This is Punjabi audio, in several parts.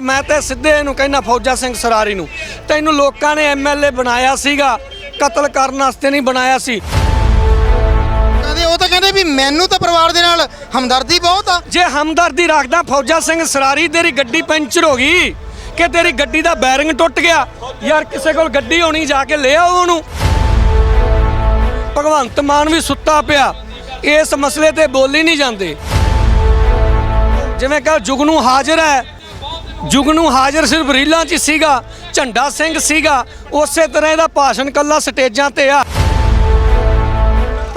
ਮੈਂ ਤੇ ਸਿੱਧੇ ਇਹਨੂੰ ਕਹਿੰਦਾ ਫੌਜਾ ਸਿੰਘ ਸਰਾਰੀ ਨੂੰ। ਤੈਨੂੰ ਲੋਕਾਂ ਨੇ ਐਮਐਲਏ ਬਣਾਇਆ ਸੀਗਾ ਕਤਲ ਕਰਨ ਵਾਸਤੇ ਨਹੀਂ ਬਣਾਇਆ ਸੀ। ਕਹਿੰਦੇ ਉਹ ਤਾਂ ਕਹਿੰਦੇ ਵੀ ਮੈਨੂੰ ਤਾਂ ਪਰਿਵਾਰ ਦੇ ਨਾਲ ਹਮਦਰਦੀ ਬਹੁਤ ਆ। ਜੇ ਹਮਦਰਦੀ ਰੱਖਦਾ ਫੌਜਾ ਸਿੰਘ ਸਰਾਰੀ ਤੇਰੀ ਗੱਡੀ ਪੈਂਚਰ ਹੋ ਗਈ ਕਿ ਤੇਰੀ ਗੱਡੀ ਦਾ ਬੈਰਿੰਗ ਟੁੱਟ ਗਿਆ। ਯਾਰ ਕਿਸੇ ਕੋਲ ਗੱਡੀ ਹੋਣੀ ਜਾ ਕੇ ਲੈ ਆਓ ਉਹਨੂੰ। ਭਗਵੰਤ ਮਾਨ ਵੀ ਸੁੱਤਾ ਪਿਆ ਇਸ ਮਸਲੇ ਤੇ ਬੋਲੀ ਨਹੀਂ ਜਾਂਦੇ। ਜਿਵੇਂ ਕਹ ਜੁਗਨੂ ਹਾਜ਼ਰ ਹੈ ਜੁਗਨੂ ਹਾਜ਼ਰ ਸਿਰਫ ਰੀਲਾਂ 'ਚ ਸੀਗਾ ਝੰਡਾ ਸਿੰਘ ਸੀਗਾ ਉਸੇ ਤਰ੍ਹਾਂ ਇਹਦਾ ਭਾਸ਼ਣ ਕੱਲਾ ਸਟੇਜਾਂ ਤੇ ਆ।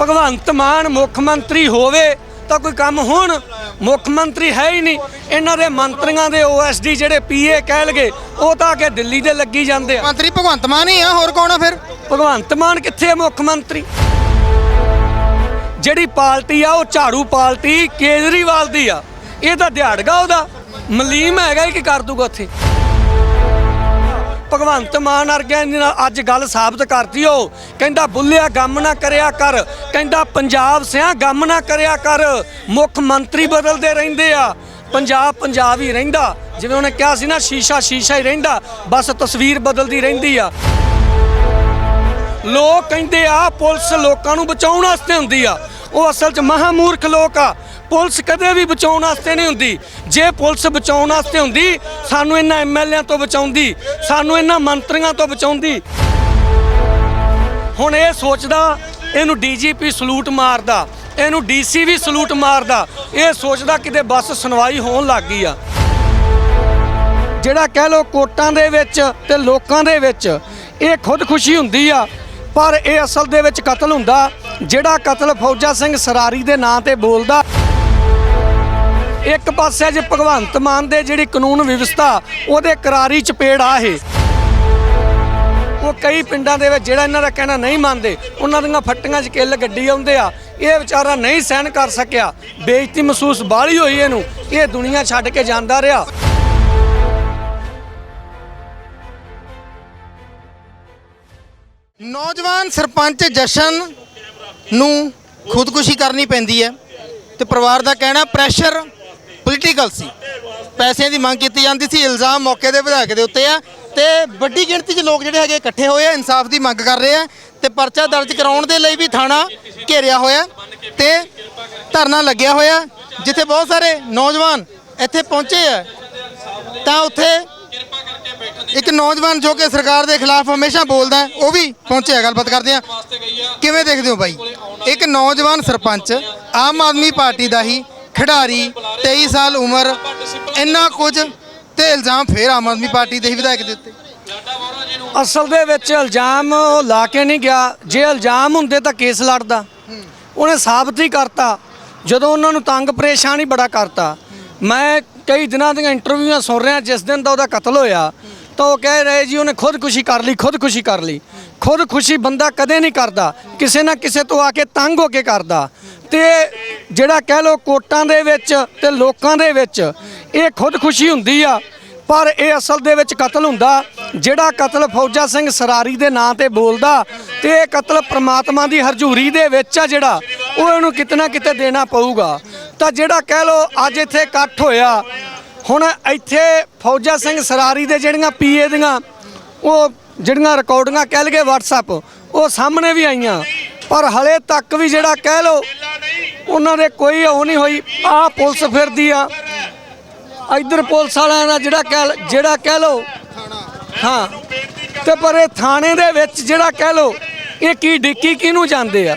ਭਗਵੰਤ ਮਾਨ ਮੁੱਖ ਮੰਤਰੀ ਹੋਵੇ ਤਾਂ ਕੋਈ ਕੰਮ ਹੋਣ ਮੁੱਖ ਮੰਤਰੀ ਹੈ ਹੀ ਨਹੀਂ। ਇਹਨਾਂ ਦੇ ਮੰਤਰੀਆਂ ਦੇ ਓਐਸਡੀ ਜਿਹੜੇ ਪੀਏ ਕਹਿ ਲਗੇ ਉਹ ਤਾਂ ਕਿ ਦਿੱਲੀ ਦੇ ਲੱਗੀ ਜਾਂਦੇ ਆ। ਮੰਤਰੀ ਭਗਵੰਤ ਮਾਨ ਹੀ ਆ ਹੋਰ ਕੌਣ ਆ ਫਿਰ? ਭਗਵੰਤ ਮਾਨ ਕਿੱਥੇ ਹੈ ਮੁੱਖ ਮੰਤਰੀ? ਜਿਹੜੀ ਪਾਰਟੀ ਆ ਉਹ ਝਾੜੂ ਪਾਰਟੀ ਕੇਜਰੀਵਾਲ ਦੀ ਆ। ਇਹ ਤਾਂ ਦਿਹਾੜਗਾ ਉਹਦਾ। ਮਲੀਮ ਹੈਗਾ ਇਹ ਕੀ ਕਰ ਦੂਗਾ ਉੱਥੇ। ਭਗਵੰਤ ਮਾਨ ਵਰਗਿਆਂ ਨੇ ਨਾ ਅੱਜ ਗੱਲ ਸਾਬਤ ਕਰਤੀ ਉਹ ਕਹਿੰਦਾ ਬੁੱਲਿਆ, ਗਮ ਨਾ ਕਰਿਆ ਕਰ। ਕਹਿੰਦਾ ਪੰਜਾਬ ਸਿਆ, ਗਮ ਨਾ ਕਰਿਆ ਕਰ। ਮੁੱਖ ਮੰਤਰੀ ਬਦਲਦੇ ਰਹਿੰਦੇ ਆ। ਪੰਜਾਬ ਪੰਜਾਬ ਹੀ ਰਹਿੰਦਾ। ਜਿਵੇਂ ਉਹਨੇ ਕਿਹਾ ਸੀ ਨਾ, ਸ਼ੀਸ਼ਾ ਸ਼ੀਸ਼ਾ ਹੀ ਰਹਿੰਦਾ। ਬਸ ਤਸਵੀਰ ਬਦਲਦੀ ਰਹਿੰਦੀ ਆ। ਲੋਕ ਕਹਿੰਦੇ ਆ, ਪੁਲਿਸ ਲੋਕਾਂ ਨੂੰ ਬਚਾਉਣ ਵਾਸਤੇ ਹੁੰਦੀ ਆ। ਉਹ ਅਸਲ 'ਚ ਮਹਾਮੂਰਖ ਲੋਕ ਆ। ਪੁਲਿਸ ਕਦੇ ਵੀ ਬਚਾਉਣ ਵਾਸਤੇ ਨਹੀਂ ਹੁੰਦੀ। ਜੇ ਪੁਲਿਸ ਬਚਾਉਣ ਵਾਸਤੇ ਹੁੰਦੀ, ਸਾਨੂੰ ਇਹਨਾਂ ਐਮਐਲਏਆਂ ਤੋਂ ਬਚਾਉਂਦੀ, ਸਾਨੂੰ ਇਹਨਾਂ ਮੰਤਰੀਆਂ ਤੋਂ ਬਚਾਉਂਦੀ। ਹੁਣ ਇਹ ਸੋਚਦਾ, ਇਹਨੂੰ ਡੀਜੀਪੀ ਸਲੂਟ ਮਾਰਦਾ, ਇਹਨੂੰ ਡੀਸੀ ਵੀ ਸਲੂਟ ਮਾਰਦਾ, ਇਹ ਸੋਚਦਾ ਕਿਤੇ ਬਸ ਸੁਣਵਾਈ ਹੋਣ ਲੱਗ ਗਈ ਆ। ਜਿਹੜਾ ਕਹਿ ਲੋ ਕੋਟਾਂ ਦੇ ਵਿੱਚ ਤੇ ਲੋਕਾਂ ਦੇ ਵਿੱਚ, ਇਹ ਖੁਦਕੁਸ਼ੀ ਹੁੰਦੀ ਆ, ਪਰ ਇਹ ਅਸਲ ਦੇ ਵਿੱਚ ਕਤਲ ਹੁੰਦਾ। ਜਿਹੜਾ ਕਤਲ ਫੌਜਾ ਸਿੰਘ ਸਰਾਰੀ ਦੇ ਨਾਂ ਤੇ ਬੋਲਦਾ ਇੱਕ ਪਾਸੇ ਜੇ ਭਗਵੰਤ ਮਾਨ ਦੇ ਜਿਹੜੀ ਕਾਨੂੰਨ ਵਿਵਸਥਾ, ਉਹਦੇ ਕਰਾਰੀ ਚਪੇੜ ਆ ਇਹ। ਉਹ ਕਈ ਪਿੰਡਾਂ ਦੇ ਵਿੱਚ ਜਿਹੜਾ ਇਹਨਾਂ ਦਾ ਕਹਿਣਾ ਨਹੀਂ ਮੰਨਦੇ, ਉਹਨਾਂ ਦੀਆਂ ਫੱਟੀਆਂ 'ਚ ਕਿੱਲ ਗੱਡੀ ਆਉਂਦੇ ਆ, ਇਹ ਵਿਚਾਰਾ ਨਹੀਂ ਸਹਿਣ ਕਰ ਸਕਿਆ। ਬੇਇੱਜ਼ਤੀ ਮਹਿਸੂਸ ਬਾਹਲੀ ਹੋਈ ਇਹਨੂੰ, ਇਹ ਦੁਨੀਆ ਛੱਡ ਕੇ ਜਾਂਦਾ ਰਿਹਾ। ਨੌਜਵਾਨ ਸਰਪੰਚ ਜਸ਼ਨ ਨੂੰ ਖੁਦਕੁਸ਼ੀ ਕਰਨੀ ਪੈਂਦੀ ਹੈ ਤੇ ਪਰਿਵਾਰ ਦਾ ਕਹਿਣਾ ਪ੍ਰੈਸ਼ਰ ਪੋਲੀਟੀਕਲ ਸੀ। ਪੈਸਿਆਂ ਦੀ ਮੰਗ ਕੀਤੀ ਜਾਂਦੀ ਸੀ, ਇਲਜ਼ਾਮ ਮੌਕੇ ਦੇ ਵਿਧਾਇਕ ਦੇ ਉੱਤੇ ਆ। ਤੇ ਵੱਡੀ ਗਿਣਤੀ 'ਚ ਲੋਕ ਜਿਹੜੇ ਹੈਗੇ ਇਕੱਠੇ ਹੋਏ ਆ, ਇਨਸਾਫ ਦੀ ਮੰਗ ਕਰ ਰਹੇ ਆ। ਤੇ ਪਰਚਾ ਦਰਜ ਕਰਾਉਣ ਦੇ ਲਈ ਵੀ ਥਾਣਾ ਘੇਰਿਆ ਹੋਇਆ। ਤੇ ਧਰਨਾ ਲੱਗਿਆ ਹੋਇਆ, ਜਿੱਥੇ ਬਹੁਤ ਸਾਰੇ ਨੌਜਵਾਨ ਇੱਥੇ ਪਹੁੰਚੇ ਆ। ਤਾਂ ਉੱਥੇ ਇੱਕ ਨੌਜਵਾਨ ਜੋ ਕਿ ਸਰਕਾਰ ਦੇ ਖਿਲਾਫ ਹਮੇਸ਼ਾ ਬੋਲਦਾ ਉਹ ਵੀ ਪਹੁੰਚਿਆ। ਗੱਲਬਾਤ ਕਰਦੇ ਆ। ਕਿਵੇਂ ਦੇਖਦੇ ਹੋ ਬਾਈ? ਇੱਕ ਨੌਜਵਾਨ ਸਰਪੰਚ ਆਮ ਆਦਮੀ ਪਾਰਟੀ ਦਾ ਹੀ ਖਿਡਾਰੀ 23 ਸਾਲ ਉਮਰ ਇੰਨਾ ਕੁਝ ਤੇ ਇਲਜ਼ਾਮ ਫੇਰ ਆਮ ਆਦਮੀ ਪਾਰਟੀ ਦੇ ਹੀ ਵਿਧਾਇਕ ਦੇ ਉੱਤੇ। ਅਸਲ ਦੇ ਵਿੱਚ ਇਲਜ਼ਾਮ ਉਹ ਲਾ ਕੇ ਨਹੀਂ ਗਿਆ। ਜੇ ਇਲਜ਼ਾਮ ਹੁੰਦੇ ਤਾਂ ਕੇਸ ਲੜਦਾ। ਉਹਨੇ ਸਾਬਤ ਹੀ ਕਰਤਾ। ਜਦੋਂ ਉਹਨਾਂ ਨੂੰ ਤੰਗ ਪਰੇਸ਼ਾਨ ਹੀ ਬੜਾ ਕਰਤਾ। ਮੈਂ ਕਈ ਦਿਨਾਂ ਦੀਆਂ ਇੰਟਰਵਿਊਆਂ ਸੁਣ ਰਿਹਾ। ਜਿਸ ਦਿਨ ਦਾ ਉਹਦਾ ਕਤਲ ਹੋਇਆ ਤਾਂ ਉਹ ਕਹਿ ਰਹੇ ਜੀ ਉਹਨੇ ਖੁਦਕੁਸ਼ੀ ਕਰ ਲਈ ਖੁਦਕੁਸ਼ੀ ਕਰ ਲਈ। ਖੁਦਕੁਸ਼ੀ ਬੰਦਾ ਕਦੇ ਨਹੀਂ ਕਰਦਾ। ਕਿਸੇ ਨਾ ਕਿਸੇ ਤੋਂ ਆ ਕੇ ਤੰਗ ਹੋ ਕੇ ਕਰਦਾ। ਤੇ ਜਿਹੜਾ ਕਹਿ ਲੋ ਕੋਟਾਂ ਦੇ ਵਿੱਚ ਤੇ ਲੋਕਾਂ ਦੇ ਵਿੱਚ ਇਹ ਖੁਦਕੁਸ਼ੀ ਹੁੰਦੀ ਆ, ਪਰ ਇਹ ਅਸਲ ਦੇ ਵਿੱਚ ਕਤਲ ਹੁੰਦਾ। ਜਿਹੜਾ ਕਤਲ ਫੌਜਾ ਸਿੰਘ ਸਰਾਰੀ ਦੇ ਨਾਂ ਤੇ ਬੋਲਦਾ ਤੇ ਇਹ ਕਤਲ ਪ੍ਰਮਾਤਮਾ ਦੀ ਹਰਜ਼ੂਰੀ ਦੇ ਵਿੱਚ ਆ ਜਿਹੜਾ, ਉਹ ਇਹਨੂੰ ਕਿਤਨਾ ਕਿਤੇ ਦੇਣਾ ਪਊਗਾ। ਤਾਂ ਜਿਹੜਾ ਕਹਿ ਲੋ ਅੱਜ ਇੱਥੇ ਇਕੱਠ ਹੋਇਆ, ਹੁਣ ਇੱਥੇ ਫੌਜਾ ਸਿੰਘ ਸਰਾਰੀ ਦੇ ਜਿਹੜੀਆਂ ਪੀਏ ਦੀਆਂ, ਉਹ ਜਿਹੜੀਆਂ ਰਿਕਾਰਡਿੰਗਾਂ ਕਹਿ ਲਗੇ WhatsApp, ਉਹ ਸਾਹਮਣੇ ਵੀ ਆਈਆਂ। ਪਰ ਹਲੇ ਤੱਕ ਵੀ ਜਿਹੜਾ ਕਹਿ ਲੋ ਉਹਨਾਂ ਦੇ ਕੋਈ ਉਹ ਨਹੀਂ ਹੋਈ। ਆਹ ਪੁਲਿਸ ਫਿਰਦੀ ਆ। ਇੱਧਰ ਪੁਲਿਸ ਵਾਲਿਆਂ ਦਾ ਜਿਹੜਾ ਕਹਿ ਜਿਹੜਾ ਕਹਿ ਲੋ ਹਾਂ। ਤੇ ਪਰ ਇਹ ਥਾਣੇ ਦੇ ਵਿੱਚ ਜਿਹੜਾ ਕਹਿ ਲੋ ਇਹ ਕੀ ਡਿੱਕੀ ਕਿਹਨੂੰ ਜਾਂਦੇ ਆ?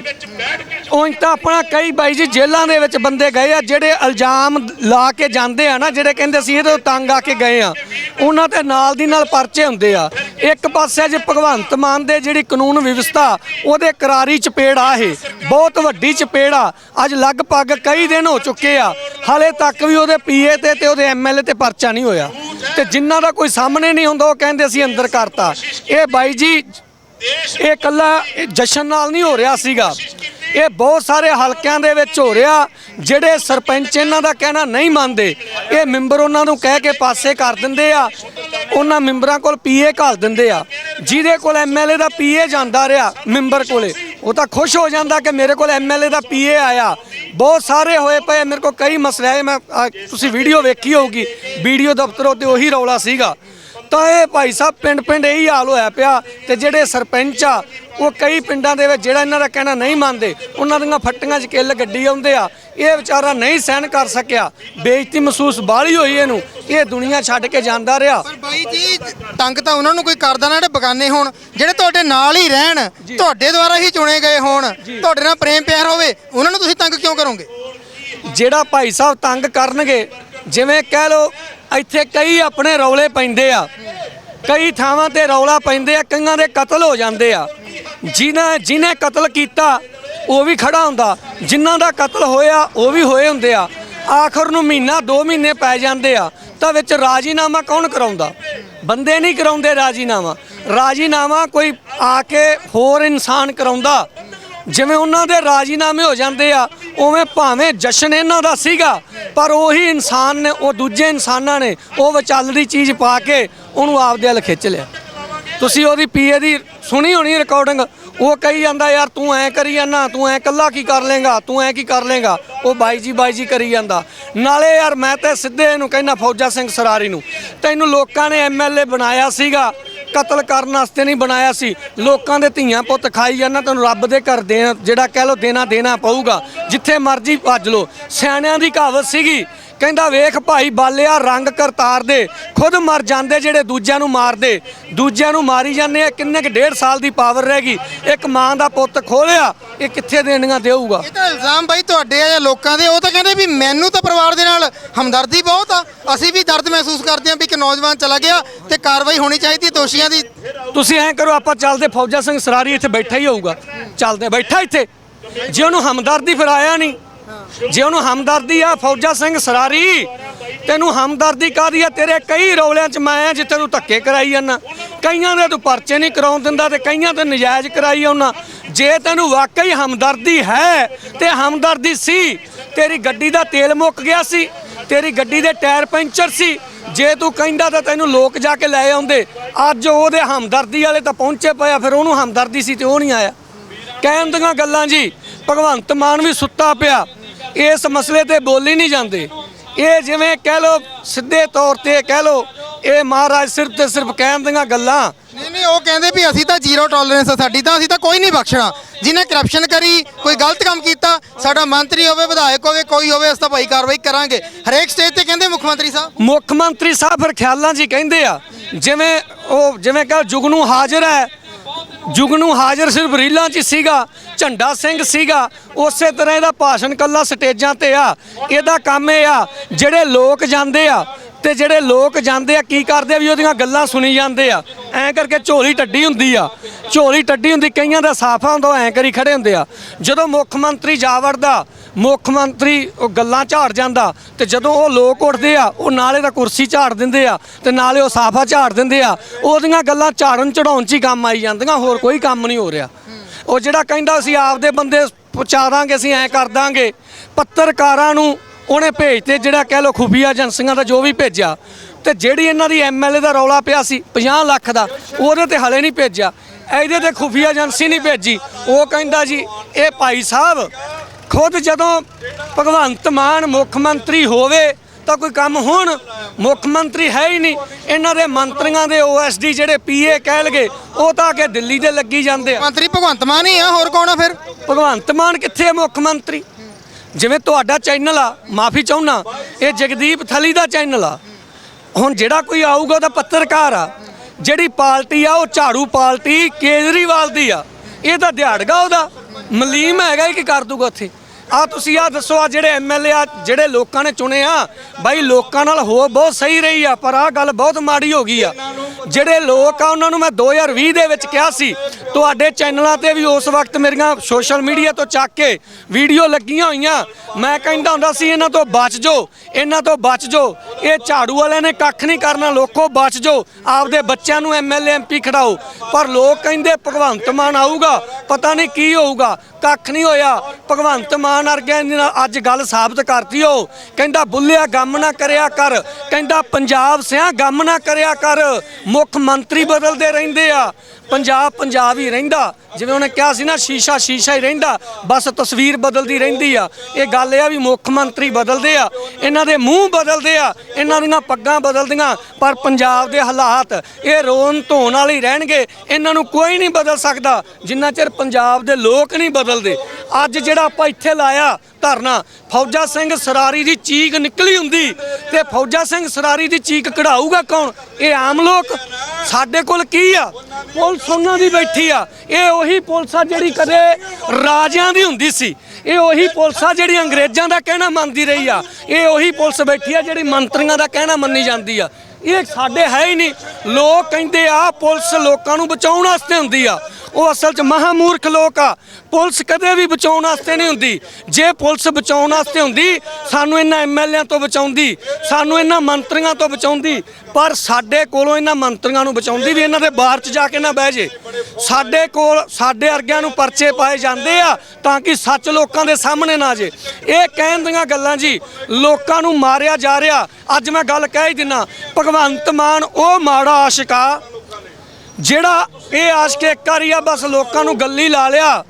ਉਂਝ ਤਾਂ ਆਪਣਾ ਕਈ ਬਾਈ ਜੀ ਜੇਲ੍ਹਾਂ ਦੇ ਵਿੱਚ ਬੰਦੇ ਗਏ ਆ, ਜਿਹੜੇ ਇਲਜ਼ਾਮ ਲਾ ਕੇ ਜਾਂਦੇ ਆ ਨਾ, ਜਿਹੜੇ ਕਹਿੰਦੇ ਸੀ ਇਹਦੇ ਤੰਗ ਆ ਕੇ ਗਏ ਆ। ਉਹਨਾਂ ਤੇ ਨਾਲ ਦੀ ਨਾਲ ਪਰਚੇ ਹੁੰਦੇ ਆ। ਇੱਕ ਪਾਸੇ ਜੇ ਭਗਵੰਤ ਮਾਨ ਦੇ ਜਿਹੜੀ ਕਾਨੂੰਨ ਵਿਵਸਥਾ, ਉਹਦੇ ਕਰਾਰੀ ਚਪੇੜ ਆ ਇਹ। ਬਹੁਤ ਵੱਡੀ ਚਪੇੜ ਆ। ਅੱਜ ਲਗਭਗ ਕਈ ਦਿਨ ਹੋ ਚੁੱਕੇ ਆ। ਹਾਲੇ ਤੱਕ ਵੀ ਉਹਦੇ ਪੀਏ ਤੇ ਤੇ ਉਹਦੇ ਐਮਐਲਏ ਤੇ ਪਰਚਾ ਨਹੀਂ ਹੋਇਆ। ਤੇ ਜਿਨ੍ਹਾਂ ਦਾ ਕੋਈ ਸਾਹਮਣੇ ਨਹੀਂ ਹੁੰਦਾ, ਉਹ ਕਹਿੰਦੇ ਅਸੀਂ ਅੰਦਰ ਕਰਤਾ। ਇਹ ਬਾਈ ਜੀ, ਇਹ ਇਕੱਲਾ ਜਸ਼ਨ ਨਾਲ ਨਹੀਂ ਹੋ ਰਿਹਾ ਸੀਗਾ। ਇਹ ਬਹੁਤ ਸਾਰੇ ਹਲਕਿਆਂ ਦੇ ਵਿੱਚ ਹੋ ਰਿਹਾ, ਜਿਹੜੇ ਸਰਪੰਚ ਇਹਨਾਂ ਦਾ ਕਹਿਣਾ ਨਹੀਂ ਮੰਨਦੇ। ਇਹ ਮੈਂਬਰ ਉਹਨਾਂ ਨੂੰ ਕਹਿ ਕੇ ਪਾਸੇ ਕਰ ਦਿੰਦੇ ਆ। ਉਹਨਾਂ ਮੈਂਬਰਾਂ ਕੋਲ ਪੀਏ ਘਾਲ ਦਿੰਦੇ ਆ। ਜਿਹਦੇ ਕੋਲ ਐਮਐਲਏ ਦਾ ਪੀਏ ਜਾਂਦਾ ਰਿਹਾ ਮੈਂਬਰ ਕੋਲੇ, ਉਹ ਤਾਂ ਖੁਸ਼ ਹੋ ਜਾਂਦਾ ਕਿ ਮੇਰੇ ਕੋਲ ਐਮਐਲਏ ਦਾ ਪੀਏ ਆਇਆ। ਬਹੁਤ ਸਾਰੇ ਹੋਏ ਪਏ ਮੇਰੇ ਕੋਲ ਕਈ ਮਸਲੇ ਆਏ ਮੈਂ ਤੁਸੀਂ ਵੀਡੀਓ ਵੇਖੀ ਹੋਊਗੀ, ਵੀਡੀਓ ਦਫ਼ਤਰੋਂ ਤੇ ਉਹੀ ਰੌਲਾ ਸੀਗਾ। ਤਾਂ ਇਹ ਭਾਈ ਸਾਹਿਬ ਪਿੰਡ ਪਿੰਡ ਇਹੀ ਹਾਲ ਹੋਇਆ ਪਿਆ ਤੇ ਜਿਹੜੇ ਸਰਪੰਚ ਆ ਉਹ ਕਈ ਪਿੰਡਾਂ ਦੇ ਵਿੱਚ ਜਿਹੜਾ ਇਹਨਾਂ ਦਾ ਕਹਿਣਾ ਨਹੀਂ ਮੰਨਦੇ ਉਹਨਾਂ ਦੀਆਂ ਫੱਟੀਆਂ 'ਚ ਕਿੱਲ ਗੱਡੀ ਆਉਂਦੇ ਆ ਇਹ ਵਿਚਾਰਾ ਨਹੀਂ ਸਹਿਣ ਕਰ ਸਕਿਆ। ਬੇਇੱਜ਼ਤੀ ਮਹਿਸੂਸ ਬਾਹਲੀ ਹੋਈ ਇਹਨੂੰ ਇਹ ਦੁਨੀਆ ਛੱਡ ਕੇ ਜਾਂਦਾ ਰਿਹਾ। ਪਰ ਬਾਈ ਜੀ ਤੰਗ ਤਾਂ ਉਹਨਾਂ ਨੂੰ ਕੋਈ ਕਰਦਾ ਨਾ ਜਿਹੜੇ ਬਗਾਨੇ ਹੋਣ ਜਿਹੜੇ ਤੁਹਾਡੇ ਨਾਲ ਹੀ ਰਹਿਣ ਤੁਹਾਡੇ ਦੁਆਰਾ ਹੀ ਚੁਣੇ ਗਏ ਹੋਣ ਤੁਹਾਡੇ ਨਾਲ ਪ੍ਰੇਮ ਪਿਆਰ ਹੋਵੇ ਉਹਨਾਂ ਨੂੰ ਤੁਸੀਂ ਤੰਗ ਕਿਉਂ ਕਰੋਗੇ? ਜਿਹੜਾ ਭਾਈ ਸਾਹਿਬ ਤੰਗ ਕਰਨਗੇ ਜਿਵੇਂ ਕਹਿ ਲੋ ਇੱਥੇ ਕਈ ਆਪਣੇ ਰੌਲੇ ਪੈਂਦੇ ਆ। ਕਈ ਥਾਵਾਂ ਤੇ ਰੌਲਾ ਪੈਂਦੇ ਆ ਕਈਆਂ ਦੇ ਕਤਲ ਹੋ ਜਾਂਦੇ ਆ। ਜਿਨ੍ਹਾਂ ਜਿਹਨੇ ਕਤਲ ਕੀਤਾ, ਉਹ ਵੀ ਖੜਾ ਹੁੰਦਾ। ਜਿਨ੍ਹਾਂ ਦਾ ਕਤਲ ਹੋਇਆ, ਉਹ ਵੀ ਹੋਏ ਹੁੰਦੇ ਆ। ਆਖਰ ਨੂੰ ਮਹੀਨਾ 2 ਮਹੀਨੇ ਪੈ ਜਾਂਦੇ ਆ। ਤਾਂ ਵਿੱਚ ਰਾਜੀਨਾਮਾ ਕੌਣ ਕਰਾਉਂਦਾ? ਬੰਦੇ ਨਹੀਂ ਕਰਾਉਂਦੇ ਰਾਜੀਨਾਮਾ। ਰਾਜੀਨਾਮਾ ਕੋਈ ਆ ਕੇ ਹੋਰ ਇਨਸਾਨ ਕਰਾਉਂਦਾ। ਜਿਵੇਂ ਉਹਨਾਂ ਦੇ ਰਾਜੀਨਾਮੇ ਹੋ ਜਾਂਦੇ ਆ, ਉਵੇਂ ਭਾਵੇਂ ਜਸ਼ਨ ਇਹਨਾਂ ਦਾ ਸੀਗਾ। ਪਰ ਉਹੀ ਇਨਸਾਨ ਨੇ, ਉਹ ਦੂਜੇ ਇਨਸਾਨਾਂ ਨੇ, ਉਹ ਵਿਚਾਲਦੀ ਚੀਜ਼ ਪਾ ਕੇ ਉਹਨੂੰ ਆਪਦੇ ਵੱਲ ਖਿੱਚ ਲਿਆ। ਤੁਸੀਂ ਉਹਦੀ ਪੀਏ ਦੀ ਸੁਣੀ ਹੋਣੀ ਰਿਕਾਰਡਿੰਗ ਉਹ ਕਹੀ ਜਾਂਦਾ, ਯਾਰ ਤੂੰ ਐ ਕਰੀ ਜਾਂਦਾ, ਤੂੰ ਐ ਕੱਲਾ ਕੀ ਕਰ ਲੇਗਾ ਤੂੰ ਐ ਕੀ ਕਰ ਲੇਗਾ ਉਹ ਬਾਈ ਜੀ ਬਾਈ ਜੀ ਕਰੀ ਜਾਂਦਾ। ਨਾਲੇ ਯਾਰ ਮੈਂ ਤੇ ਸਿੱਧੇ ਇਹਨੂੰ ਕਹਿੰਦਾ ਫੌਜਾ ਸਿੰਘ ਸਰਾਰੀ ਨੂੰ, ਤੈਨੂੰ ਲੋਕਾਂ ਨੇ ਐਮਐਲਏ ਬਣਾਇਆ ਸੀਗਾ ਕਤਲ ਕਰਨ ਵਾਸਤੇ ਨਹੀਂ ਬਣਾਇਆ ਸੀ। ਲੋਕਾਂ ਦੇ ਧੀਆਂ ਪੁੱਤ ਖਾਈ ਜਾਂਦਾ ਤੁਹਾਨੂੰ ਰੱਬ ਦੇ ਘਰ ਦੇ ਜਿਹੜਾ ਕਹਿ ਲੋ ਦੇਣਾ ਦੇਣਾ ਪਊਗਾ। ਜਿੱਥੇ ਮਰਜ਼ੀ ਭੱਜ ਲੋ ਸਿਆਣਿਆਂ ਦੀ ਕਹਾਵਤ ਸੀਗੀ ਕਹਿੰਦਾ ਵੇਖ ਭਾਈ ਬਾਲਿਆ ਰੰਗ ਕਰਤਾਰ ਦੇ ਖੁਦ ਮਰ ਜਾਂਦੇ ਜਿਹੜੇ ਦੂਜਿਆਂ ਨੂੰ ਮਾਰਦੇ। ਦੂਜਿਆਂ ਨੂੰ ਮਾਰੀ ਜਾਂਦੇ ਆ ਕਿੰਨੇ ਕਿ ਡੇਢ ਸਾਲ ਦੀ ਪਾਵਰ ਰਹਿ ਗਈ। ਇੱਕ ਮਾਂ ਦਾ ਪੁੱਤ ਖੋਲਿਆ ਇਹ ਕਿੱਥੇ ਦੇਣੀਆਂ ਦੇਊਗਾ? ਇਹ ਤਾਂ ਇਲਜ਼ਾਮ ਬਾਈ ਤੁਹਾਡੇ ਆ ਜਾਂ ਲੋਕਾਂ ਦੇ ਉਹ ਤਾਂ ਕਹਿੰਦੇ ਵੀ ਮੈਨੂੰ ਤਾਂ ਪਰਿਵਾਰ ਦੇ ਨਾਲ ਹਮਦਰਦੀ ਬਹੁਤ ਆ। ਅਸੀਂ ਵੀ ਦਰਦ ਮਹਿਸੂਸ ਕਰਦੇ ਹਾਂ ਵੀ ਇੱਕ ਨੌਜਵਾਨ ਚਲਾ ਗਿਆ ਤੇ ਕਾਰਵਾਈ ਹੋਣੀ ਚਾਹੀਦੀ ਦੋਸ਼ੀਆਂ ਦੀ। ਤੁਸੀਂ ਐਂ ਕਰੋ ਆਪਾਂ ਚੱਲਦੇ ਫੌਜਾ ਸਿੰਘ ਸਰਾਰੀ ਇੱਥੇ ਬੈਠਾ ਹੀ ਹੋਊਗਾ। ਚੱਲਦੇ ਬੈਠਾ ਇੱਥੇ। ਜੇ ਉਹਨੂੰ ਹਮਦਰਦੀ ਫਿਰ ਆਇਆ ਨਹੀਂ ਜੇ ਉਹਨੂੰ ਹਮਦਰਦੀ ਆ, ਫੌਜਾ ਸਿੰਘ ਸਰਾਰੀ, ਤੈਨੂੰ ਹਮਦਰਦੀ ਕਾਦੀ ਆ? ਤੇਰੇ ਕਈ ਰੌਲਿਆਂ 'ਚ ਮੈਂ ਆ ਜਿੱਥੇ ਤੂੰ ਧੱਕੇ ਕਰਾਈ ਜਾਂਦਾ ਕਈਆਂ ਦੇ ਤੂੰ ਪਰਚੇ ਨਹੀਂ ਕਰਾਉਣ ਦਿੰਦਾ ਤੇ ਕਈਆਂ ਤੇ ਨਜਾਇਜ਼ ਕਰਾਈ ਆਉਣਾ ਜੇ ਤੈਨੂੰ ਵਾਕਈ ਹਮਦਰਦੀ ਹੈ ਤੇ ਹਮਦਰਦੀ ਸੀ, ਤੇਰੀ ਗੱਡੀ ਦਾ ਤੇਲ ਮੁੱਕ ਗਿਆ ਸੀ, ਤੇਰੀ ਗੱਡੀ ਦੇ ਟਾਇਰ ਪੈਂਚਰ ਸੀ, ਜੇ ਤੂੰ ਕਹਿੰਦਾ ਤਾਂ ਤੈਨੂੰ ਲੋਕ ਜਾ ਕੇ ਲੈ ਆਉਂਦੇ। ਅੱਜ ਉਹਦੇ ਹਮਦਰਦੀ ਵਾਲੇ ਤਾਂ ਪਹੁੰਚੇ ਪਿਆ ਫਿਰ ਉਹਨੂੰ ਹਮਦਰਦੀ ਸੀ ਤੇ ਉਹ ਨਹੀਂ ਆਇਆ। ਕਹਿਣ ਦੀਆਂ ਗੱਲਾਂ ਜੀ, ਭਗਵੰਤ ਮਾਨ ਵੀ ਸੁੱਤਾ ਪਿਆ। ਇਸ ਮਸਲੇ ਤੇ ਬੋਲੀ ਨਹੀਂ ਜਾਂਦੇ। ਇਹ ਜਿਵੇਂ ਕਹਿ ਲੋ ਸਿੱਧੇ ਤੌਰ ਤੇ ਕਹਿ ਲੋ ਇਹ ਮਹਾਰਾਜ ਸਿਰਫ ਤੇ ਸਿਰਫ ਕਹਿਣ ਦੀਆਂ ਗੱਲਾਂ। ਨਹੀਂ ਨਹੀਂ ਉਹ ਕਹਿੰਦੇ ਵੀ ਅਸੀਂ ਤਾਂ ਜ਼ੀਰੋ ਟੋਲਰੈਂਸ ਆ ਸਾਡੀ ਤਾਂ ਅਸੀਂ ਤਾਂ ਕੋਈ ਨਹੀਂ ਬਖਸ਼ਣਾ। ਜਿਹਨੇ ਕਰਪਸ਼ਨ ਕਰੀ ਕੋਈ ਗਲਤ ਕੰਮ ਕੀਤਾ ਸਾਡਾ ਮੰਤਰੀ ਹੋਵੇ ਵਿਧਾਇਕ ਹੋਵੇ ਕੋਈ ਹੋਵੇ ਅਸੀਂ ਤਾਂ ਭਾਈ ਕਾਰਵਾਈ ਕਰਾਂਗੇ। ਹਰੇਕ ਸਟੇਜ ਤੇ ਕਹਿੰਦੇ ਮੁੱਖ ਮੰਤਰੀ ਸਾਹਿਬ। ਮੁੱਖ ਮੰਤਰੀ ਸਾਹਿਬ ਫਿਰ ਖਿਆਲਾਂ ਹੀ ਕਹਿੰਦੇ ਆ ਜਿਵੇਂ ਉਹ ਜਿਵੇਂ ਕਹ ਜੁਗਨੂ ਹਾਜ਼ਰ ਹੈ ਜੁਗਨੂ ਹਾਜ਼ਰ ਸਿਰਫ ਰੀਲਾਂ 'ਚ ਸੀਗਾ, ਝੰਡਾ ਸਿੰਘ ਸੀਗਾ, ਉਸੇ ਤਰ੍ਹਾਂ ਇਹਦਾ ਭਾਸ਼ਣ ਕੱਲਾ ਸਟੇਜਾਂ ਤੇ ਆ। ਇਹਦਾ ਕੰਮ ਇਹ ਆ, ਜਿਹੜੇ ਲੋਕ ਜਾਂਦੇ ਆ ਤੇ ਜਿਹੜੇ ਲੋਕ ਜਾਂਦੇ ਆ, ਕੀ ਕਰਦੇ ਆ ਵੀ ਉਹਦੀਆਂ ਗੱਲਾਂ ਸੁਣੀ ਜਾਂਦੇ ਆ। ਐਂ ਕਰਕੇ ਝੋਲੀ ਟੱਡੀ ਹੁੰਦੀ ਆ। ਝੋਲੀ ਟੱਡੀ ਹੁੰਦੀ, ਕਈਆਂ ਦਾ ਸਾਫਾ ਹੁੰਦਾ, ਉਹ ਐਂ ਕਰੀ ਖੜੇ ਹੁੰਦੇ ਆ। ਜਦੋਂ ਮੁੱਖ ਮੰਤਰੀ ਜਾ ਵੜਦਾ, ਮੁੱਖ ਮੰਤਰੀ ਉਹ ਗੱਲਾਂ ਝਾੜ ਜਾਂਦਾ, ਤੇ ਜਦੋਂ ਉਹ ਲੋਕ ਉੱਠਦੇ ਆ, ਉਹ ਨਾਲੇ ਤਾਂ ਕੁਰਸੀ ਝਾੜ ਦਿੰਦੇ ਆ, ਤੇ ਨਾਲੇ ਉਹ ਸਾਫਾ ਝਾੜ ਦਿੰਦੇ ਆ। ਉਹਦੀਆਂ ਗੱਲਾਂ ਝਾੜਨ ਚੜਾਉਣ 'ਚ ਹੀ ਕੰਮ ਆਈ ਜਾਂਦੀਆਂ, ਹੋਰ ਕੋਈ ਕੰਮ ਨਹੀਂ ਹੋ ਰਿਹਾ। ਉਹ ਜਿਹੜਾ ਕਹਿੰਦਾ ਅਸੀਂ ਆਪਦੇ ਬੰਦੇ ਪਹੁੰਚਾ ਦਾਂਗੇ, ਅਸੀਂ ਐਂ ਕਰ ਦਾਂਗੇ, ਪੱਤਰਕਾਰਾਂ ਨੂੰ ਉਹਨੇ ਭੇਜਤੇ, ਜਿਹੜਾ ਕਹਿ ਲੋ ਖੁਫੀਆ ਏਜੰਸੀਆਂ ਦਾ ਜੋ ਵੀ ਭੇਜਿਆ, ਤੇ ਜਿਹੜੀ ਇਹਨਾਂ ਦੀ ਐਮਐਲਏ ਦਾ ਰੌਲਾ ਪਿਆ ਸੀ 50 ਲੱਖ ਦਾ, ਉਹਦੇ ਤੇ ਹਲੇ ਨਹੀਂ ਭੇਜਿਆ। ਇਹਦੇ ਤੇ ਖੁਫੀਆ ਏਜੰਸੀ ਨਹੀਂ ਭੇਜੀ। ਉਹ ਕਹਿੰਦਾ ਜੀ ਇਹ ਭਾਈ ਸਾਹਿਬ ਖੁਦ ਜਦੋਂ ਭਗਵੰਤ ਮਾਨ ਮੁੱਖ ਮੰਤਰੀ ਹੋਵੇ ਤਾਂ ਕੋਈ ਕੰਮ ਹੋਣ ਮੁੱਖ ਮੰਤਰੀ ਹੈ ਹੀ ਨਹੀਂ। ਇਹਨਾਂ ਦੇ ਮੰਤਰੀਆਂ ਦੇ ਓਐਸਡੀ ਜਿਹੜੇ ਪੀਏ ਕਹਿ ਲਗੇ ਉਹ ਤਾਂ ਕਿ ਦਿੱਲੀ ਦੇ ਲੱਗੀ ਜਾਂਦੇ ਆ। ਮੰਤਰੀ ਭਗਵੰਤ ਮਾਨ ਹੀ ਆ ਹੋਰ ਕੌਣ ਆ ਫਿਰ? ਭਗਵੰਤ ਮਾਨ ਕਿੱਥੇ ਹੈ ਮੁੱਖ ਮੰਤਰੀ? ਜਿਵੇਂ ਤੁਹਾਡਾ ਚੈਨਲ ਆ ਮਾਫੀ ਚਾਹੁੰਨਾ ਇਹ ਜਗਦੀਪ ਥਲੀ ਦਾ ਚੈਨਲ ਆ। ਹੁਣ ਜਿਹੜਾ ਕੋਈ ਆਊਗਾ ਉਹਦਾ ਪੱਤਰਕਾਰ ਆ। ਜਿਹੜੀ ਪਾਰਟੀ ਆ, ਉਹ ਝਾੜੂ ਪਾਰਟੀ ਕੇਜਰੀਵਾਲ ਦੀ ਆ। ਇਹ ਤਾਂ ਦਿਹਾੜਗਾ ਉਹਦਾ। ਮਲੀਮ ਹੈਗਾ ਇਹ ਕੀ ਕਰ ਦੂਗਾ ਉੱਥੇ? ਆ ਤੁਸੀਂ ਆ ਦੱਸੋ ਆ ਜਿਹੜੇ ਐਮਐਲਏ ਆ ਜਿਹੜੇ ਲੋਕਾਂ ਨੇ ਚੁਣੇ ਆ, ਬਾਈ ਲੋਕਾਂ ਨਾਲ ਹੋ ਬਹੁਤ ਸਹੀ ਰਹੀ ਆ, ਪਰ ਆ ਗੱਲ ਬਹੁਤ ਮਾੜੀ ਹੋ ਗਈ ਆ। ਜਿਹੜੇ ਲੋਕ ਆ, ਉਹਨਾਂ ਨੂੰ ਮੈਂ 2020 ਦੇ ਵਿੱਚ ਕਿਹਾ ਸੀ, ਤੁਹਾਡੇ ਚੈਨਲਾਂ ਤੇ ਵੀ ਉਸ ਵਕਤ ਮੇਰੀਆਂ ਸੋਸ਼ਲ ਮੀਡੀਆ ਤੋਂ ਚੱਕ ਕੇ ਵੀਡੀਓ ਲੱਗੀਆਂ ਹੋਈਆਂ। ਮੈਂ ਕਹਿੰਦਾ ਹੁੰਦਾ ਸੀ, ਇਹਨਾਂ ਤੋਂ ਬਚ ਜਾਓ, ਇਹਨਾਂ ਤੋਂ ਬਚ ਜਾਓ। ਇਹ ਝਾੜੂ ਵਾਲਿਆਂ ਨੇ ਕੱਖ ਨਹੀਂ ਕਰਨਾ, ਲੋਕੋ ਬਚ ਜਾਓ, ਆਪਦੇ ਬੱਚਿਆਂ ਨੂੰ ਐਮਐਲਏ ਐਮਪੀ ਖੜਾਓ ਪਰ ਲੋਕ ਕਹਿੰਦੇ, ਭਗਵੰਤ ਮਾਨ ਆਊਗਾ, ਪਤਾ ਨਹੀਂ ਕੀ ਹੋਊਗਾ, ਕੱਖ ਨਹੀਂ ਹੋਇਆ। ਭਗਵੰਤ ਮਾਨ ਵਰਗਿਆਂ ਦੇ ਨਾਲ ਅੱਜ ਗੱਲ ਸਾਬਤ ਕਰਤੀ ਉਹ। ਕਹਿੰਦਾ, ਬੁੱਲਿਆ, ਗਮ ਨਾ ਕਰਿਆ ਕਰ। ਕਹਿੰਦਾ, ਪੰਜਾਬ ਸਿਆਂ ਗਮ ਨਾ ਕਰਿਆ ਕਰ। ਮੁੱਖ ਮੰਤਰੀ ਬਦਲਦੇ ਰਹਿੰਦੇ ਆ। ਪੰਜਾਬ ਪੰਜਾਬ ਹੀ ਰਹਿੰਦਾ। ਜਿਵੇਂ ਉਹਨੇ ਕਿਹਾ ਸੀ ਨਾ, ਸ਼ੀਸ਼ਾ ਸ਼ੀਸ਼ਾ ਹੀ ਰਹਿੰਦਾ। ਬਸ ਤਸਵੀਰ ਬਦਲਦੀ ਰਹਿੰਦੀ ਆ। ਇਹ ਗੱਲ ਇਹ ਆ ਵੀ ਮੁੱਖ ਮੰਤਰੀ ਬਦਲਦੇ ਆ। ਇਹਨਾਂ ਦੇ ਮੂੰਹ ਬਦਲਦੇ ਆ। ਇਹਨਾਂ ਦੀਆਂ ਪੱਗਾਂ ਬਦਲਦੀਆਂ। ਪਰ ਪੰਜਾਬ ਦੇ ਹਾਲਾਤ ਇਹ ਰੋਣ ਧੋਣ ਵਾਲੇ ਰਹਿਣਗੇ। ਇਹਨਾਂ ਨੂੰ ਕੋਈ ਨਹੀਂ ਬਦਲ ਸਕਦਾ। ਜਿੰਨਾ ਚਿਰ ਪੰਜਾਬ ਦੇ ਲੋਕ ਨਹੀਂ ਬਦਲਦੇ। ਅੱਜ ਜਿਹੜਾ ਆਪਾਂ ਇੱਥੇ ਲਾਇਆ ਧਰਨਾ, ਫੌਜਾ ਸਿੰਘ ਸਰਾਰੀ ਦੀ ਚੀਕ ਨਿਕਲੀ ਹੁੰਦੀ ਤੇ ਫੌਜਾ ਸਿੰਘ ਸਰਾਰੀ ਦੀ ਚੀਕ ਕਢਾਊਗਾ ਕੌਣ? ਇਹ ਆਮ ਲੋਕ। ਸਾਡੇ ਕੋਲ ਕੀ ਆ? ਪੁਲਿਸ ਉਹਨਾਂ ਦੀ ਬੈਠੀ ਆ। ਇਹ ਉਹੀ ਪੁਲਿਸ ਆ ਜਿਹੜੀ ਕਦੇ ਰਾਜਿਆਂ ਦੀ ਹੁੰਦੀ ਸੀ। ਇਹ ਉਹੀ ਪੁਲਿਸ ਆ ਜਿਹੜੀ ਅੰਗਰੇਜ਼ਾਂ ਦਾ ਕਹਿਣਾ ਮੰਨਦੀ ਰਹੀ ਆ। ਇਹ ਉਹੀ ਪੁਲਿਸ ਬੈਠੀ ਆ ਜਿਹੜੀ ਮੰਤਰੀਆਂ ਦਾ ਕਹਿਣਾ ਮੰਨੀ ਜਾਂਦੀ ਆ। ਇਹ ਸਾਡੇ ਹੈ ਹੀ ਨਹੀਂ। ਲੋਕ ਕਹਿੰਦੇ ਆ ਪੁਲਿਸ ਲੋਕਾਂ ਨੂੰ ਬਚਾਉਣ ਵਾਸਤੇ ਹੁੰਦੀ ਆ। ਉਹ ਅਸਲ 'ਚ ਮਹਾਮੂਰਖ ਲੋਕ ਆ। ਪੁਲਿਸ ਕਦੇ ਵੀ ਬਚਾਉਣ ਵਾਸਤੇ ਨਹੀਂ ਹੁੰਦੀ। ਜੇ ਪੁਲਿਸ ਬਚਾਉਣ ਵਾਸਤੇ ਹੁੰਦੀ, ਸਾਨੂੰ ਇਹਨਾਂ ਐਮਐਲਏਆਂ ਤੋਂ ਬਚਾਉਂਦੀ, ਸਾਨੂੰ ਇਹਨਾਂ ਮੰਤਰੀਆਂ ਤੋਂ ਬਚਾਉਂਦੀ, ਪਰ ਸਾਡੇ ਕੋਲੋਂ ਇਹਨਾਂ ਮੰਤਰੀਆਂ ਨੂੰ ਬਚਾਉਂਦੀ ਵੀ ਇਹਨਾਂ ਦੇ ਬਾਹਰ 'ਚ ਜਾ ਕੇ ਨਾ ਬਹਿ ਜੇ। ਸਾਡੇ ਕੋਲ, ਸਾਡੇ ਅਰਗਿਆਂ ਨੂੰ ਪਰਚੇ ਪਾਏ ਜਾਂਦੇ ਆ ਤਾਂ ਕਿ ਸੱਚ ਲੋਕਾਂ ਦੇ ਸਾਹਮਣੇ ਨਾ ਆ ਜੇ। ਇਹ ਕਹਿਣ ਦੀਆਂ ਗੱਲਾਂ ਜੀ, ਲੋਕਾਂ ਨੂੰ ਮਾਰਿਆ ਜਾ ਰਿਹਾ। ਅੱਜ ਮੈਂ ਗੱਲ ਕਹਿ ਹੀ ਦਿੰਨਾ, ਭਗਵੰਤ ਮਾਨ ਉਹ ਮਾੜਾ ਆਸ਼ਿਕ ਆ ਜਿਹੜਾ ਇਹ ਆਸ਼ਕ ਇੱਕ ਆ ਬਸ ਲੋਕਾਂ ਨੂੰ ਗੱਲੀ ਲਾ ਲਿਆ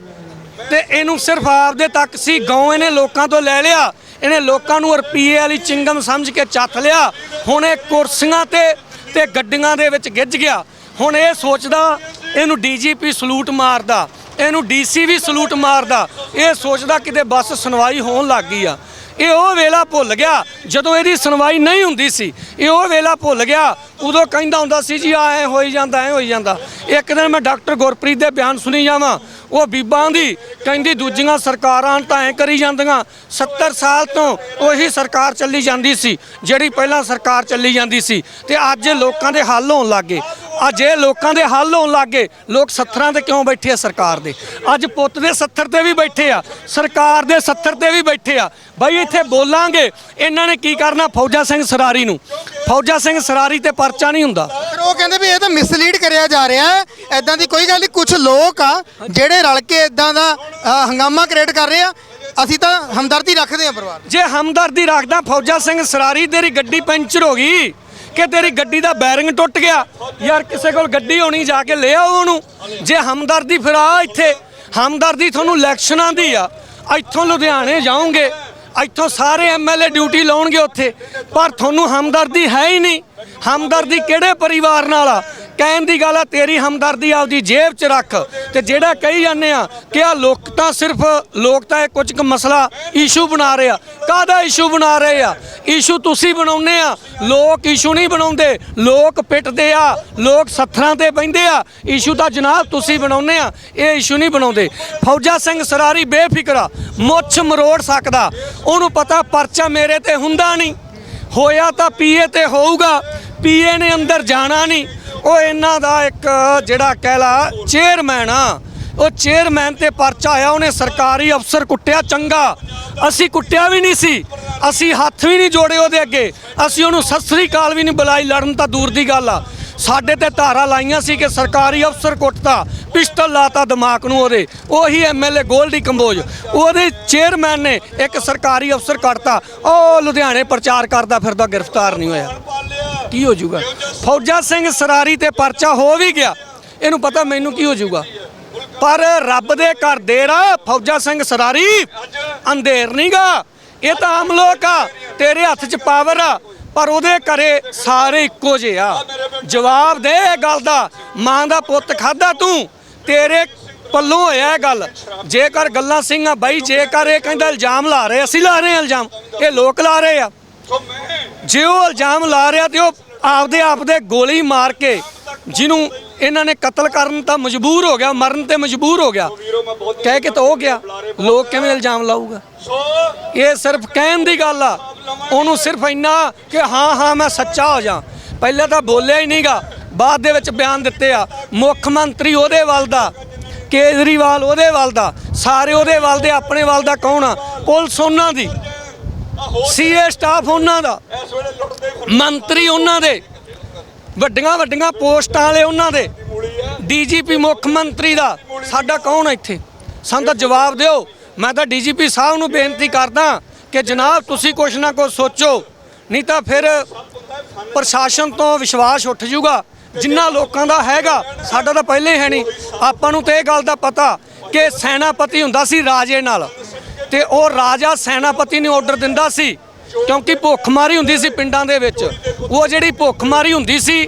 ਤੇ ਇਹਨੂੰ ਸਿਰਫ ਆਪਦੇ ਤੱਕ ਸੀ, ਗਾਉਂ ਇਹਨੇ ਲੋਕਾਂ ਤੋਂ ਲੈ ਲਿਆ, ਇਹਨੇ ਲੋਕਾਂ ਨੂੰ ਰੁਪਈਏ ਵਾਲੀ ਚਿੰਗਮ ਸਮਝ ਕੇ ਚੱਥ ਲਿਆ, ਹੁਣ ਇਹ ਕੁਰਸੀਆਂ ਤੇ ਤੇ ਗੱਡੀਆਂ ਦੇ ਵਿੱਚ ਗਿੱਜ ਗਿਆ। ਹੁਣ ਇਹ ਸੋਚਦਾ ਇਹਨੂੰ ਡੀਜੀਪੀ ਸਲੂਟ ਮਾਰਦਾ, ਇਹਨੂੰ ਡੀਸੀ ਵੀ ਸਲੂਟ ਮਾਰਦਾ, ਇਹ ਸੋਚਦਾ ਕਿਤੇ ਬਸ ਸੁਣਵਾਈ ਹੋਣ ਲੱਗ ਗਈ ਆ। ਇਹ ਉਹ ਵੇਲਾ ਭੁੱਲ ਗਿਆ ਜਦੋਂ ਇਹਦੀ ਸੁਣਵਾਈ ਨਹੀਂ ਹੁੰਦੀ ਸੀ। ਇਹ ਉਹ ਵੇਲਾ ਭੁੱਲ ਗਿਆ, ਉਦੋਂ ਕਹਿੰਦਾ ਹੁੰਦਾ ਸੀ ਜੀ ਆ ਐ ਹੋਈ ਜਾਂਦਾ, ਐ ਹੋਈ ਜਾਂਦਾ। ਇੱਕ ਦਿਨ ਮੈਂ ਡਾਕਟਰ ਗੁਰਪ੍ਰੀਤ ਦੇ ਬਿਆਨ ਸੁਣੀ ਜਾਵਾਂ, ਉਹ ਬੀਬਾਂ ਦੀ ਕਹਿੰਦੀ ਦੂਜੀਆਂ ਸਰਕਾਰਾਂ ਤਾਂ ਐ ਕਰੀ ਜਾਂਦੀਆਂ 70 ਸਾਲ ਤੋਂ ਉਹੀ ਸਰਕਾਰ ਚੱਲੀ ਜਾਂਦੀ ਸੀ, ਜਿਹੜੀ ਪਹਿਲਾਂ ਸਰਕਾਰ ਚੱਲੀ ਜਾਂਦੀ ਸੀ, ਤੇ ਅੱਜ ਲੋਕਾਂ ਦੇ ਹੱਲ ਹੋਣ ਲੱਗੇ ਅੱਜ ਇਹ ਲੋਕਾਂ ਦੇ ਹੱਲ ਹੋਣ ਲੱਗੇ ਲੋਕ ਸੱਥਰਾਂ ਤੇ ਕਿਉਂ ਬੈਠੇ ਆ ਸਰਕਾਰ ਦੇ? ਅੱਜ ਪੁੱਤ ਦੇ ਸੱਥਰ ਤੇ ਵੀ ਬੈਠੇ ਆ, ਸਰਕਾਰ ਦੇ ਸੱਥਰ ਤੇ ਵੀ ਬੈਠੇ ਆ। ਬਈ ਇੱਥੇ ਬੋਲਾਂਗੇ, ਇਹਨਾਂ ਨੇ ਕੀ ਕਰਨਾ? ਫੌਜਾ ਸਿੰਘ ਸਰਾਰੀ ਨੂੰ। ਫੌਜਾ ਸਿੰਘ ਸਰਾਰੀ ਤੇ ਪਰਚਾ ਨਹੀਂ ਹੁੰਦਾ। ਪਰ ਉਹ ਕਹਿੰਦੇ ਵੀ ਇਹ ਤਾਂ ਮਿਸਲੀਡ ਕਰਿਆ ਜਾ ਰਿਹਾ ਹੈ। ਐਦਾਂ ਦੀ ਕੋਈ ਗੱਲ ਨਹੀਂ ਕੁਝ ਲੋਕ ਆ, ਜਿਹੜੇ ਰਲ ਕੇ ਇਦਾਂ ਦਾ ਅ, ਹੰਗਾਮਾ ਕ੍ਰੀਏਟ ਕਰ ਰਹੇ ਆ। ਅਸੀਂ ਤਾਂ ਹਮਦਰਦੀ ਰੱਖਦੇ ਆ ਪਰਿਵਾਰ ਜੇ ਹਮਦਰਦੀ ਰੱਖਦਾ ਫੌਜਾ ਸਿੰਘ ਸਰਾਰੀ ਤੇਰੀ ਗੱਡੀ ਪੈਂਚਰ ਹੋ ਗਈ ਕਿ ਤੇਰੀ ਗੱਡੀ ਦਾ ਬੈਰਿੰਗ ਟੁੱਟ ਗਿਆ? ਯਾਰ ਕਿਸੇ ਕੋਲ ਗੱਡੀ ਹੋਣੀ ਜਾ ਕੇ ਲੈ ਆਓ ਉਹਨੂੰ। ਜੇ ਹਮਦਰਦੀ ਫਿਰ ਆ ਇੱਥੇ ਹਮਦਰਦੀ ਤੁਹਾਨੂੰ ਇਲੈਕਸ਼ਨਾਂ ਦੀ ਆ। ਇੱਥੋਂ ਲੁਧਿਆਣੇ ਜਾਓਗੇ ਇੱਥੋਂ ਸਾਰੇ ਐਮਐਲਏ ਡਿਊਟੀ ਲਾਉਣਗੇ ਉੱਥੇ। ਪਰ ਤੁਹਾਨੂੰ ਹਮਦਰਦੀ ਹੈ ਹੀ ਨਹੀਂ। ਹਮਦਰਦੀ ਕਿਹੜੇ ਪਰਿਵਾਰ ਨਾਲ ਆ? ਕਹਿਣ ਦੀ ਗੱਲ ਆ, ਤੇਰੀ ਹਮਦਰਦੀ ਆਪਦੀ ਜੇਬ 'ਚ ਰੱਖ ਤੇ ਜਿਹੜਾ ਕਹੀ ਜਾਂਦੇ ਆ ਕਿ ਆ ਲੋਕ ਤਾਂ ਸਿਰਫ ਲੋਕ ਤਾਂ ਇਹ ਕੁਝ ਕੁ ਮਸਲਾ ਇਸ਼ੂ ਬਣਾ ਰਹੇ ਆ। ਕਾਹਦਾ ਇਸ਼ੂ ਬਣਾ ਰਹੇ ਆ? ਇਸ਼ੂ ਤੁਸੀਂ ਬਣਾਉਂਦੇ ਆ। ਲੋਕ ਇਸ਼ੂ ਨਹੀਂ ਬਣਾਉਂਦੇ। ਲੋਕ ਪਿੱਟਦੇ ਆ। ਲੋਕ ਸੱਥਰਾਂ ਤੇ ਬੈੰਦੇ ਆ। ਇਸ਼ੂ ਤਾਂ ਜਨਾਬ ਤੁਸੀਂ ਬਣਾਉਂਦੇ ਆ। ਇਹ ਇਸ਼ੂ ਨਹੀਂ ਬਣਾਉਂਦੇ। ਫੌਜਾ ਸਿੰਘ ਸਰਾਰੀ ਬੇਫਿਕਰਾ ਮੁੱਛ ਮਰੋੜ ਸਕਦਾ। ਉਹਨੂੰ ਪਤਾ ਪਰਚਾ ਮੇਰੇ ਤੇ ਹੁੰਦਾ ਨਹੀਂ। ਹੋਇਆ ਤਾਂ ਪੀਏ ਤੇ ਹੋਊਗਾ। ਪੀਏ ਨੇ ਅੰਦਰ ਜਾਣਾ ਨਹੀਂ। ਉਹ ਇਹਨਾਂ ਦਾ ਇੱਕ ਜਿਹੜਾ ਕਹਿ ਲਾ ਚੇਅਰਮੈਨ ਆ। ਉਹ ਚੇਅਰਮੈਨ ਤੇ ਪਰਚਾ ਆਇਆ, ਉਹਨੇ ਸਰਕਾਰੀ ਅਫਸਰ ਕੁੱਟਿਆ ਚੰਗਾ। ਅਸੀਂ ਕੁੱਟਿਆ ਵੀ ਨਹੀਂ ਸੀ। ਅਸੀਂ ਹੱਥ ਵੀ ਨਹੀਂ ਜੋੜੇ ਉਹਦੇ ਅੱਗੇ। ਅਸੀਂ ਉਹਨੂੰ ਸਤਿ ਸ੍ਰੀ ਅਕਾਲ ਵੀ ਨਹੀਂ ਬੁਲਾਈ, ਲੜਨ ਤਾਂ ਦੂਰ ਦੀ ਗੱਲ ਆ। ਸਾਡੇ ਤੇ ਧਾਰਾ ਲਾਈਆਂ ਸੀ ਕਿ ਸਰਕਾਰੀ ਅਫਸਰ ਕੁੱਟਤਾ, ਪਿਸਟਲ ਲਾਤਾ ਦਿਮਾਗ ਨੂੰ ਉਹਦੇ। ਉਹੀ ਐਮਐਲਏ ਗੋਲਡੀ ਕੰਬੋਜ। ਉਹਦੇ ਚੇਅਰਮੈਨ ਨੇ ਇੱਕ ਸਰਕਾਰੀ ਅਫਸਰ ਕੱਟਤਾ ਉਹ ਲੁਧਿਆਣੇ ਪ੍ਰਚਾਰ ਕਰਦਾ ਫਿਰਦਾ, ਗ੍ਰਿਫਤਾਰ ਨਹੀਂ ਹੋਇਆ। ਕੀ ਹੋ ਜਾਊਗਾ? ਫੌਜਾ ਸਿੰਘ ਸਰਾਰੀ ਤੇ ਪਰਚਾ ਹੋ ਵੀ ਗਿਆ। ਇਹਨੂੰ ਪਤਾ ਮੈਨੂੰ ਕੀ ਹੋ ਜਾਊਗਾ। ਪਰ ਰੱਬ ਦੇ ਘਰ ਦੇਰ ਫੌਜਾ ਸਿੰਘ ਸਰਾਰੀ ਅੰਧੇਰ ਨਹੀਂਗਾ ਇਹ ਤਾਂ ਆਮ ਲੋਕ ਆ, ਤੇਰੇ ਹੱਥ 'ਚ ਪਾਵਰ ਆ, ਪਰ ਉਹਦੇ ਘਰੇ ਸਾਰੇ ਇੱਕੋ ਜਿਹੇ ਆ। ਜਵਾਬ ਦੇ ਇਹ ਗੱਲ ਦਾ, ਮਾਂ ਦਾ ਪੁੱਤ ਖਾਦਾ ਤੂੰ? ਤੇਰੇ ਪੱਲੋਂ ਹੋਇਆ ਇਹ ਗੱਲ। ਜੇਕਰ ਗੱਲਾਂ ਸਿੰਘਾਂ ਬਾਈ, ਜੇਕਰ ਇਹ ਕਹਿੰਦਾ ਇਲਜ਼ਾਮ ਲਾ ਰਹੇ ਅਸੀਂ ਲਾ ਰਹੇ ਹਾਂ ਇਲਜ਼ਾਮ। ਇਹ ਲੋਕ ਲਾ ਰਹੇ ਆ। ਜੇ ਉਹ ਇਲਜ਼ਾਮ ਲਾ ਰਿਹਾ ਤੇ ਉਹ ਆਪਦੇ ਆਪ ਦੇ ਗੋਲੀ ਮਾਰ ਕੇ ਜਿਹਨੂੰ ਇਹਨਾਂ ਨੇ ਕਤਲ ਕਰਨ ਤਾਂ ਮਜਬੂਰ ਹੋ ਗਿਆ ਮਰਨ ਤੇ ਮਜਬੂਰ ਹੋ ਗਿਆ ਕਹਿ ਕੇ ਤਾਂ ਹੋ ਗਿਆ। ਲੋਕ ਕਿਵੇਂ ਇਲਜ਼ਾਮ ਲਾਊਗਾ? ਇਹ ਸਿਰਫ ਕਹਿਣ ਦੀ ਗੱਲ ਆ। ਉਹਨੂੰ ਸਿਰਫ ਇੰਨਾ ਕਿ ਹਾਂ ਹਾਂ ਮੈਂ ਸੱਚਾ ਹੋ ਜਾ। ਪਹਿਲਾਂ ਤਾਂ ਬੋਲਿਆ ਹੀ ਨਹੀਂਗਾ। ਬਾਅਦ ਦੇ ਵਿੱਚ ਬਿਆਨ ਦਿੱਤੇ ਆ। ਮੁੱਖ ਮੰਤਰੀ ਉਹਦੇ ਵੱਲ ਦਾ ਕੇਜਰੀਵਾਲ ਉਹਦੇ ਵੱਲ ਦਾ ਸਾਰੇ ਉਹਦੇ ਵੱਲ ਦੇ ਆਪਣੇ ਵੱਲ ਦਾ ਕੌਣ ਆ? ਪੁਲਿਸ ਉਹਨਾਂ ਦੀ। ਸੀਏ ਸਟਾਫ ਉਹਨਾਂ ਦਾ, ਮੰਤਰੀ ਉਹਨਾਂ ਦੇ, ਵੱਡੀਆਂ ਵੱਡੀਆਂ ਪੋਸਟਾਂ ਵਾਲੇ ਉਹਨਾਂ ਦੇ, ਡੀਜੀਪੀ ਮੁੱਖ ਮੰਤਰੀ ਦਾ, ਸਾਡਾ ਕੌਣ ਇੱਥੇ? ਸਾਨੂੰ ਤਾਂ ਜਵਾਬ ਦਿਓ। ਮੈਂ ਤਾਂ ਡੀਜੀਪੀ ਸਾਹਿਬ ਨੂੰ ਬੇਨਤੀ ਕਰਦਾ ਕਿ ਜਨਾਬ ਤੁਸੀਂ ਕੁਛ ਨਾ ਕੁਛ ਸੋਚੋ, ਨਹੀਂ ਤਾਂ ਫਿਰ ਪ੍ਰਸ਼ਾਸਨ ਤੋਂ ਵਿਸ਼ਵਾਸ ਉੱਠ ਜਾਊਗਾ। ਜਿੰਨਾ ਲੋਕਾਂ ਦਾ ਹੈਗਾ, ਸਾਡਾ ਤਾਂ ਪਹਿਲੇ ਹੀ ਹੈ ਨਹੀਂ। ਆਪਾਂ ਨੂੰ ਤੇ ਇਹ ਗੱਲ ਦਾ ਪਤਾ ਕਿ ਸੈਨਾਪਤੀ ਹੁੰਦਾ ਸੀ ਰਾਜੇ ਨਾਲ। ਤੇ ਉਹ ਰਾਜਾ ਸੈਨਾਪਤੀ ਨੂੰ ਆਰਡਰ ਦਿੰਦਾ ਸੀ, ਕਿਉਂਕਿ ਭੁੱਖਮਾਰੀ ਹੁੰਦੀ ਸੀ ਪਿੰਡਾਂ ਦੇ ਵਿੱਚ। ਉਹ ਜਿਹੜੀ ਭੁੱਖਮਾਰੀ ਹੁੰਦੀ ਸੀ,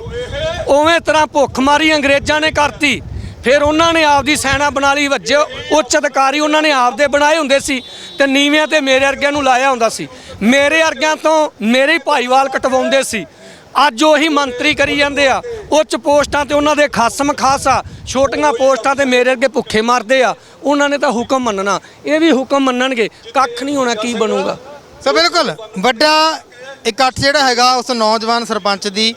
ਉਵੇਂ ਤਰ੍ਹਾਂ ਭੁੱਖਮਾਰੀ ਅੰਗਰੇਜ਼ਾਂ ਨੇ ਕਰਤੀ। ਫਿਰ ਉਹਨਾਂ ਨੇ ਆਪਦੀ ਸੈਨਾ ਬਣਾ ਲਈ, ਵੱਜੇ ਉੱਚ ਅਧਿਕਾਰੀ ਉਹਨਾਂ ਨੇ ਆਪਦੇ ਬਣਾਏ ਹੁੰਦੇ ਸੀ ਤੇ ਨੀਵਿਆਂ ਤੇ ਮੇਰੇ ਵਰਗਿਆਂ ਨੂੰ ਲਾਇਆ ਹੁੰਦਾ ਸੀ। ਮੇਰੇ ਵਰਗਿਆਂ ਤੋਂ ਮੇਰੇ ਭਾਈਵਾਲ ਕਟਵਾਉਂਦੇ ਸੀ। ਅੱਜ ਉਹੀ ਮੰਤਰੀ ਕਰੀ ਜਾਂਦੇ ਆ। ਉੱਚ ਪੋਸਟਾਂ ਤੇ ਉਹਨਾਂ ਦੇ ਖਾਸਮ ਖਾਸ ਆ। ਛੋਟੀਆਂ ਪੋਸਟਾਂ ਤੇ ਮੇਰੇ ਅੱਗੇ ਭੁੱਖੇ ਮਰਦੇ ਆ। ਉਹਨਾਂ ਨੇ ਤਾਂ ਹੁਕਮ ਮੰਨਣਾ। ਇਹ ਵੀ ਹੁਕਮ ਮੰਨਣਗੇ। ਕੱਖ ਨਹੀਂ ਹੋਣਾ ਕੀ ਬਣੂਗਾ। ਸੋ ਬਿਲਕੁਲ। ਵੱਡਾ ਇਕੱਠ ਜਿਹੜਾ ਹੈਗਾ, ਉਸ ਨੌਜਵਾਨ ਸਰਪੰਚ ਦੀ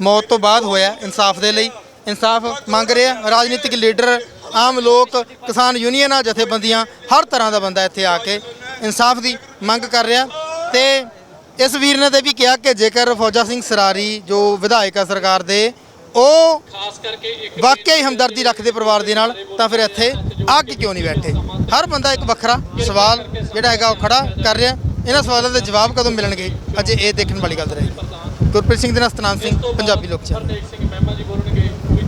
ਮੌਤ ਤੋਂ ਬਾਅਦ ਹੋਇਆ ਇਨਸਾਫ ਦੇ ਲਈ। ਇਨਸਾਫ ਮੰਗ ਰਿਹਾ ਰਾਜਨੀਤਿਕ ਲੀਡਰ, ਆਮ ਲੋਕ, ਕਿਸਾਨ ਯੂਨੀਅਨਾਂ, ਜਥੇਬੰਦੀਆਂ, ਹਰ ਤਰ੍ਹਾਂ ਦਾ ਬੰਦਾ ਇੱਥੇ ਆ ਕੇ ਇਨਸਾਫ ਦੀ ਮੰਗ ਕਰ ਰਿਹਾ। ਤੇ ਇਸ ਵੀਰ ਨੇ ਤੇ ਵੀ ਕਿਹਾ ਕਿ ਜੇਕਰ ਫੌਜਾ ਸਿੰਘ ਸਰਾਰੀ ਜੋ ਵਿਧਾਇਕ ਆ ਸਰਕਾਰ ਦੇ ਉਹ ਵਾਕਿਆ ਹੀ ਹਮਦਰਦੀ ਰੱਖਦੇ ਪਰਿਵਾਰ ਦੇ ਨਾਲ ਤਾਂ ਫਿਰ ਇੱਥੇ ਆ ਕੇ ਕਿਉਂ ਨਹੀਂ ਬੈਠੇ? ਹਰ ਬੰਦਾ ਇੱਕ ਵੱਖਰਾ ਸਵਾਲ ਜਿਹੜਾ ਹੈਗਾ ਉਹ ਖੜਾ ਕਰ ਰਿਹਾ। ਇਹਨਾਂ ਸਵਾਲਾਂ ਦੇ ਜਵਾਬ ਕਦੋਂ ਮਿਲਣਗੇ? ਅਜੇ ਇਹ ਦੇਖਣ ਵਾਲੀ ਗੱਲ ਰਹੇਗੀ। ਗੁਰਪ੍ਰੀਤ ਸਿੰਘ ਦੇ ਨਾਲ ਸਤਨਾਮ ਸਿੰਘ ਪੰਜਾਬੀ ਲੋਕ ਚੈਨਲ।